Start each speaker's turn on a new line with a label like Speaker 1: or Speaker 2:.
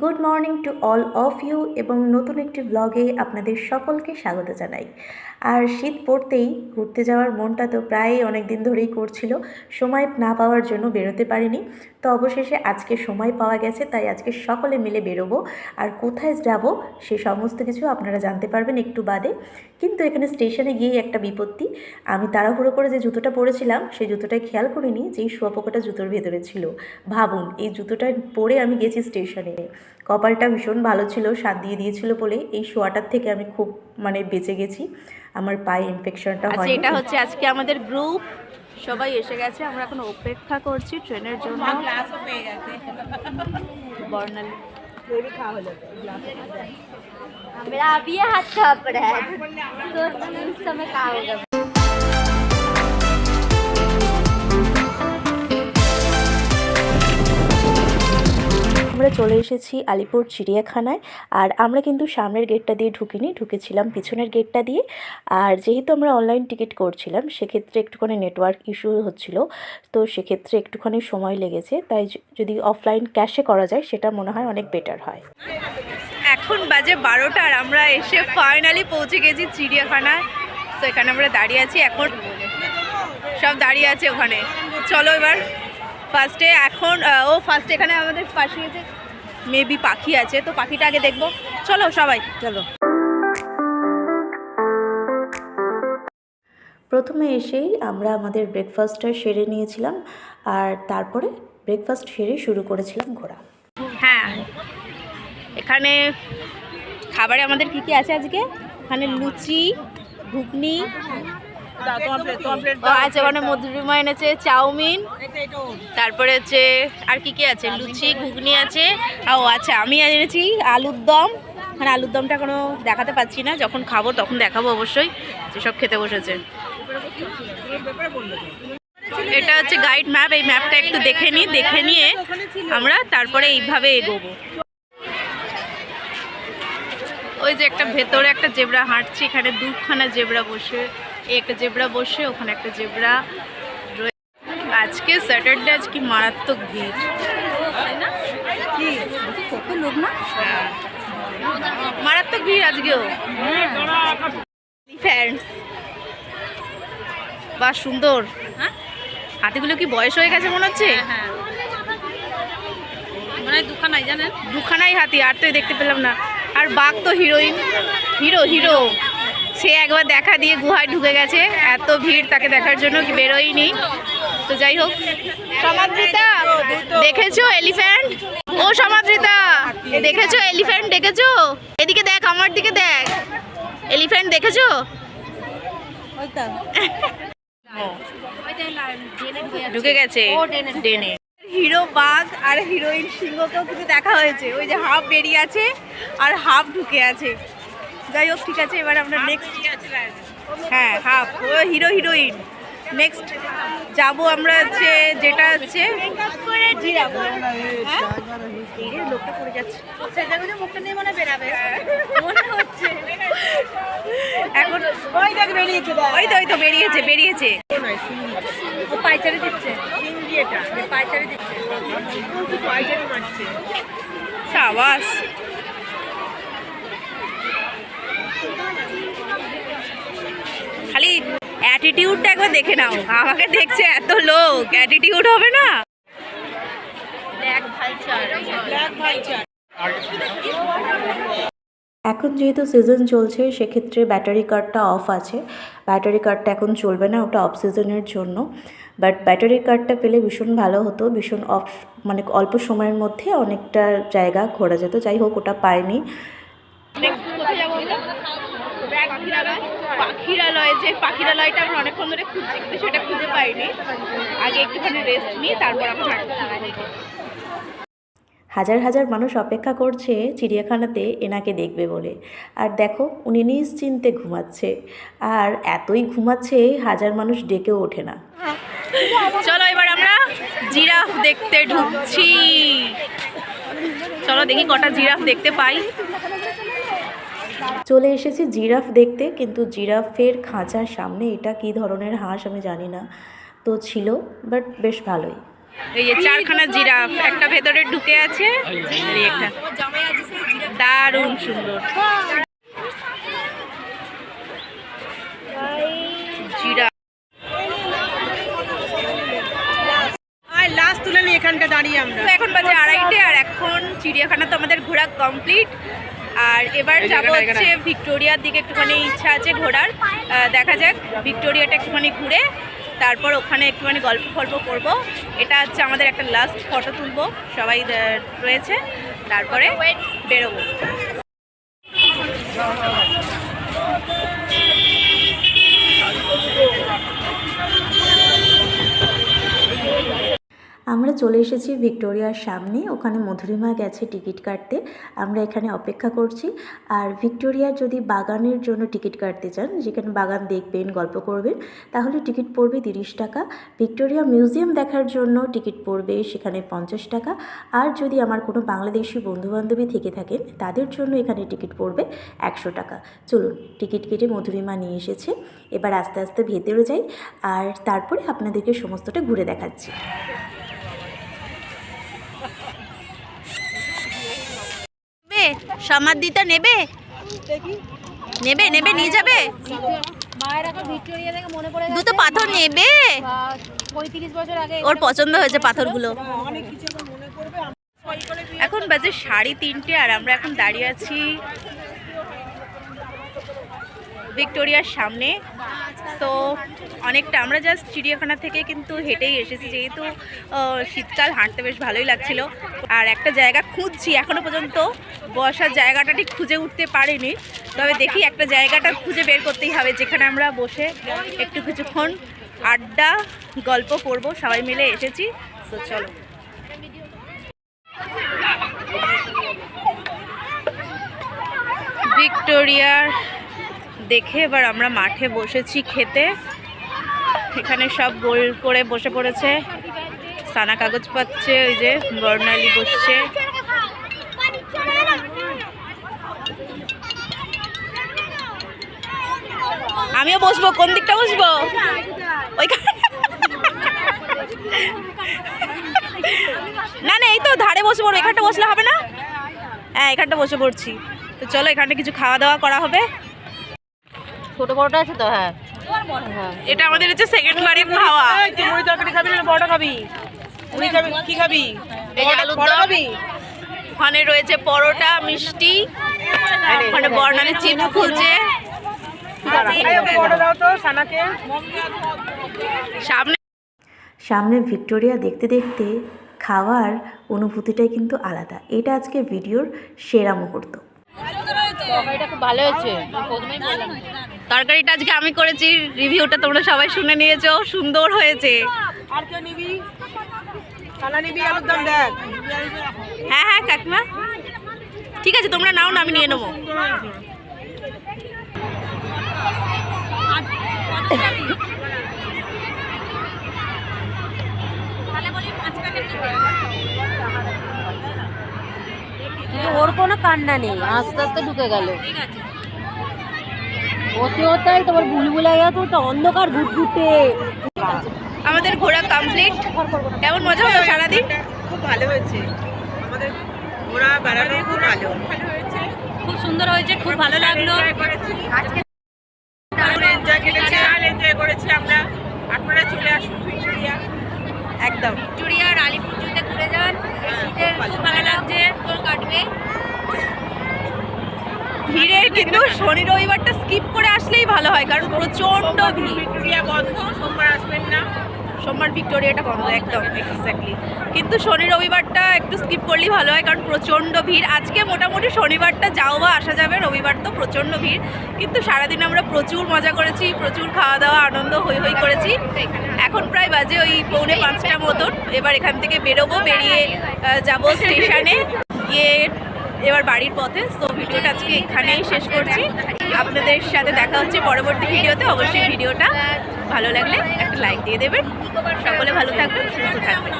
Speaker 1: Good morning to all of you এবং নতুন একটি ব্লগে আপনাদের সকলকে স্বাগত জানাই। আর শীত পড়তেই ঘুরতে যাওয়ার মনটা তো প্রায় অনেক দিন ধরেই করছিল, সময় না পাওয়ার জন্য বেরোতে পারিনি। তো অবশেষে আজকে সময় পাওয়া গেছে, তাই আজকে সকলে মিলে বেরোবো। আর কোথায় যাব সে সমস্ত কিছু আপনারা জানতে পারবেন একটু বাদে। কিন্তু এখানে স্টেশনে গিয়ে একটা বিপত্তি। আমি তাড়াহুড়ো করে যে জুতোটা পরেছিলাম সেই জুতোটায় খেয়াল করিনি যে এই শুয়াপোকাটা জুতোর ভেতরে ছিল। ভাবুন, এই জুতোটা পরে আমি গেছি স্টেশনে। কপালটা ভীষণ ভালো ছিল স্বাদ দিয়ে দিয়েছিল বলে এই শোয়াটার থেকে আমি খুব মানে বেঁচে গেছি আমার পায়ে ইনফেকশনটা
Speaker 2: আচ্ছা
Speaker 1: হয়
Speaker 2: এটা হচ্ছে আজকে আমাদের গ্রুপ সবাই এসে গেছে আমরা এখন অপেক্ষা করছি ট্রেনের জন্য বর্ণালী
Speaker 3: मेरा अभी ये हाथ कहाँ पर है तो उस समय कहाँ होगा
Speaker 1: চলে এসেছি আলিপুর চিড়িয়াখানায়। আর আমরা কিন্তু সামনের গেটটা দিয়ে ঢুকিনি, ঢুকেছিলাম পিছনের গেটটা দিয়ে। আর যেহেতু আমরা অনলাইন টিকিট করছিলাম, সেক্ষেত্রে একটুখানি নেটওয়ার্ক ইস্যু হচ্ছিল। তো সেক্ষেত্রে একটুখানি সময় লেগেছে। তাই যদি অফলাইন ক্যাশে করা যায়, সেটা মনে হয় অনেক বেটার হয়।
Speaker 2: এখন বাজে বারোটা আর আমরা এসে ফাইনালি পৌঁছে গেছি চিড়িয়াখানায়। তো এখানে আমরা দাঁড়িয়ে আছি। এখন সব দাঁড়িয়ে আছে ওখানে। চলো এবার ফার্স্টে এখন ও ফার্স্টে এখানে আমাদের পাশে গেছে মেবি পাখি আছে তো পাখিটা আগে দেখব। চলো সবাই চলো।
Speaker 1: প্রথমে এসেই আমরা আমাদের ব্রেকফাস্টটা সেরে নিয়েছিলাম আর তারপরে ব্রেকফাস্ট সেরে শুরু করেছিলাম ঘোরা।
Speaker 2: হ্যাঁ এখানে খাবারে আমাদের কী কী আছে আজকে? এখানে লুচি ঘুগনি ওখানে মধুরিমা এনেছে চাউমিন। তারপরে হচ্ছে আর কি কি আছে? লুচি ঘুগনি আছে। ও আচ্ছা আমি এনেছি আলুর দম। মানে আলুর দমটা এখনও দেখাতে পাচ্ছি না। যখন খাব তখন দেখাবো অবশ্যই। যেসব খেতে বসেছে। এটা হচ্ছে গাইড ম্যাপ এই ম্যাপটা একটু দেখে নিই দেখে নিয়ে আমরা তারপরে এইভাবে এগোবো। ওই যে একটা ভেতরে একটা জেবরা হাঁটছে এখানে দুখানা জেবরা বসে। এই একটা জেবরা বসে ওখানে একটা জেবরা আজকে স্যাটারডে আজকে মারাত্মক ভিড়। কত লোক না? মারাত্মক ভিড় আজকেও। ফ্যান্স বা সুন্দর। হাতিগুলো কি বয়স হয়ে গেছে মনে হচ্ছে?
Speaker 4: মানে দুখানাই জানেন?
Speaker 2: দুখানাই হাতি আর তো দেখতে পেলাম না। আর বাঘ তো হিরোইন হিরো হিরো। সে একবার দেখা দিয়ে গুহায় ঢুকে গেছে। এত ভিড় তাকে দেখার জন্য কি বেরোয়নি। তো যাই হোক। সমাদ্রিতা দেখেছ এলিফ্যান্ট? ও সমাদ্রিতা দেখেছ এলিফ্যান্ট? দেখেছ? এদিকে দেখ আমার দিকে দেখ। এলিফ্যান্ট দেখেছ? ঢুকে গেছে। ডেনে। হিরো বাঘ আর হিরোইন সিংহকেও কিন্তু দেখা হয়েছে। ওই যে হাফ বেরিয়ে আছে আর হাফ ঢুকে আছে। যাই হোক ঠিক আছে এবার আমরা নেক্সট হ্যাঁ হাফ ও হিরো হিরোইন। নেক্সট যাব আমরা হচ্ছে যেটা হচ্ছে হ্যাঁ? লোকটা পড়ে যাচ্ছে।
Speaker 4: মনে
Speaker 2: এখন
Speaker 4: ওই দেখ বেরিয়েছে
Speaker 2: ওই তো ওই তো বেরিয়েছে বেরিয়েছে।
Speaker 4: ও পাইচারি দিচ্ছে। পাইচারি দিচ্ছে।
Speaker 2: সাবাস অ্যাটিটিউডটা একবার দেখে নাও। আমাকে দেখছে এত লোক। অ্যাটিটিউড হবে না?
Speaker 1: এখন যেহেতু সিজন চলছে সেক্ষেত্রে ব্যাটারি কার্ডটা অফ আছে। ব্যাটারি কার্ডটা এখন চলবে না ওটা অফ সিজনের জন্য। বাট ব্যাটারি কার্ডটা পেলে ভীষণ ভালো হতো ভীষণ অফ মানে অল্প সময়ের মধ্যে অনেকটা জায়গা ঘোরা যেত। যাই হোক ওটা পাইনি।
Speaker 2: পাখিরালয় যে পাখিরালয়টা আমরা অনেকক্ষণ ধরে খুঁজছি কিন্তু সেটা খুঁজে পাইনি। আগে একটুখানি রেস্ট নিই তারপর আমরা হাঁটতে
Speaker 1: হাজার হাজার মানুষ অপেক্ষা করছে চিড়িয়াখানাতে এনাকে দেখবে বলে। আর দেখো উনি নিশ্চিন্তে ঘুমাচ্ছে। আর এতই ঘুমাচ্ছে হাজার মানুষ ডেকেও ওঠে না।
Speaker 2: চলো এবার আমরা জিরাফ দেখতে ঢুকছি। চলো দেখি কটা জিরাফ দেখতে পাই।
Speaker 1: চলে এসেছি জিরাফ দেখতে কিন্তু জিরাফের খাঁচার সামনে এটা কী ধরনের হাঁস আমি জানি না। তো ছিল বাট বেশ ভালোই।
Speaker 2: এই যে চারখানা জিরাফ একটা ভেতরে ঢুকে আছে একটা। দারুণ সুন্দর। জিরাফ।
Speaker 4: আর লাস্ট তুলে নি এখানটা দাঁড়িয়ে আমরা।
Speaker 2: এখন বাজে আড়াইটে আর এখন চিড়িয়াখানা তো আমাদের ঘোরা কমপ্লিট আর এবার যাব হচ্ছে ভিক্টোরিয়ার দিকে একটুখানি ইচ্ছা আছে ঘোরার। দেখা যাক ভিক্টোরিয়াটা একটুখানি ঘুরে তারপর ওখানে একটুখানি গল্প ফল্প করব। এটা হচ্ছে আমাদের একটা লাস্ট ফটো তুলবো সবাই রয়েছে তারপরে বেরোবো।
Speaker 1: আমরা চলে এসেছি ভিক্টোরিয়ার সামনে, ওখানে মধুরিমা গেছে টিকিট কাটতে। আমরা এখানে অপেক্ষা করছি। আর ভিক্টোরিয়ার যদি বাগানের জন্য টিকিট কাটতে চান, যেখানে বাগান দেখবেন, গল্প করবেন, তাহলে টিকিট পড়বে তিরিশ টাকা। ভিক্টোরিয়া মিউজিয়াম দেখার জন্য টিকিট পড়বে সেখানে পঞ্চাশ টাকা। আর যদি আমার কোনো বাংলাদেশি বন্ধুবান্ধবী থেকে থাকেন, তাদের জন্য এখানে টিকিট পড়বে একশো টাকা। চলুন, টিকিট কেটে মধুরিমা নিয়ে এসেছে। এবার আস্তে আস্তে ভেতরে যাই। আর তারপরে আপনাদেরকে সমস্তটা ঘুরে দেখাচ্ছি
Speaker 2: নেবে সমাধিটা নেবে? নেবে নেবে নিয়ে যাবে? দুটো পাথর নেবে? ওর পছন্দ হয়েছে পাথরগুলো। এখন বাজে সাড়ে তিনটে আর আমরা এখন দাঁড়িয়ে আছি ভিক্টোরিয়ার সামনে। তো অনেকটা, আমরা জাস্ট চিড়িয়াখানা থেকে কিন্তু হেঁটেই এসেছি, যেহেতু শীতকাল, হাঁটতে বেশ ভালোই লাগছিল। আর একটা জায়গা খুঁজছি এখনও পর্যন্ত বসার জায়গাটা ঠিক খুঁজে উঠতে পারিনি। তবে দেখি একটা জায়গাটা খুঁজে বের করতেই হবে, যেখানে আমরা বসে একটু কিছুক্ষণ আড্ডা, গল্প করব। সবাই মিলে এসেছি তো চলো। ভিক্টোরিয়ার দেখে এবার আমরা মাঠে বসেছি খেতে। এখানে সব গোল করে বসে পড়েছে। সানা কাগজ পাচ্ছে, ওই যে বর্ণালী বসছে। আমিও বসবো, কোন দিকটা বসবো? না না, এই তো ধারে বসে পড়ব, এখানটা বসলে হবে না? হ্যাঁ এখানটা বসে পড়ছি। তো চলো এখানটা কিছু খাওয়া দাওয়া করা হবে।
Speaker 3: ছোট বড়টা আছে তো হ্যাঁ।
Speaker 2: এটা আমাদের হচ্ছে সেকেন্ড বারের খাওয়া।
Speaker 4: তুই মুড়ি তরকারি খাবি না বড় খাবি? মুড়ি খাবি? কি খাবি?
Speaker 2: এই যে আলুর
Speaker 4: বড়
Speaker 2: দম।
Speaker 4: খাবি?
Speaker 2: ওখানে রয়েছে পরোটা মিষ্টি ওখানে বর্ণালী চিপস খুলছে।
Speaker 4: সানাকে।
Speaker 2: সামনে
Speaker 1: সামনে ভিক্টোরিয়া দেখতে দেখতে খাওয়ার অনুভূতিটাই কিন্তু আলাদা। এটা আজকে ভিডিওর সেরা মুহূর্ত।
Speaker 3: খুব ভালো হয়েছে। প্রথমেই বললাম।
Speaker 2: তরকারিটা আজকে আমি করেছি রিভিউটা তোমরা সবাই শুনে নিয়েছো সুন্দর হয়েছে।
Speaker 4: আর কে নিবি? নিবি আলুর দম দেখ।
Speaker 2: হ্যাঁ হ্যাঁ কাকিমা। ঠিক আছে তোমরা নাও না আমি নিয়ে নেব।
Speaker 3: ওর কোনো কান্না নেই আস্তে আস্তে ঢুকে গেল। হতে হতেই তোমার বুলবুলা গেল তো ওটা অন্ধকার ঘুটঘুটে
Speaker 2: আমাদের ঘোরা কমপ্লিট কেমন মজা হলো সারাদিন?
Speaker 4: খুব ভালো হয়েছে। আমাদের ঘোরা বেড়ানো খুব ভালো।
Speaker 3: খুব সুন্দর হয়েছে খুব ভালো লাগল।
Speaker 4: আজকে এনজয় কেটেছে আর এনজয় করেছি আমরা। আপনারা চলে আসুন ভিক্টোরিয়া।
Speaker 2: একদম।
Speaker 3: ভিক্টোরিয়া আর আলিপুরজুতে ঘুরে যান। খুব ভালো লাগছে। কাটবে।
Speaker 2: ভিড়ে কিন্তু শনি রবিবারটা স্কিপ করে আসলেই ভালো হয় কারণ প্রচণ্ড ভিড়।
Speaker 4: বন্ধ সোমবার আসবেন না।
Speaker 2: সোমবার ভিক্টোরিয়াটা বন্ধ একদম এক্স্যাক্টলি কিন্তু শনি রবিবারটা একটু স্কিপ করলেই ভালো হয় কারণ প্রচণ্ড ভিড়। আজকে মোটামুটি শনিবারটা যাও বা আসা যাবে রবিবার তো প্রচণ্ড ভিড়। কিন্তু সারাদিন আমরা প্রচুর মজা করেছি প্রচুর খাওয়া দাওয়া আনন্দ হই হই করেছি। এখন প্রায় বাজে ওই পৌনে পাঁচটা মতন। এবার এখান থেকে বেরোবো বেরিয়ে যাব স্টেশনে গিয়ে এবার বাড়ির পথে। তো ভিডিওটা আজকে এখানেই শেষ করছি। আপনাদের সাথে দেখা হচ্ছে পরবর্তী ভিডিওতে। অবশ্যই ভিডিওটা ভালো লাগলে একটা লাইক দিয়ে দেবেন। সকলে ভালো থাকবেন, সুস্থ থাকবেন।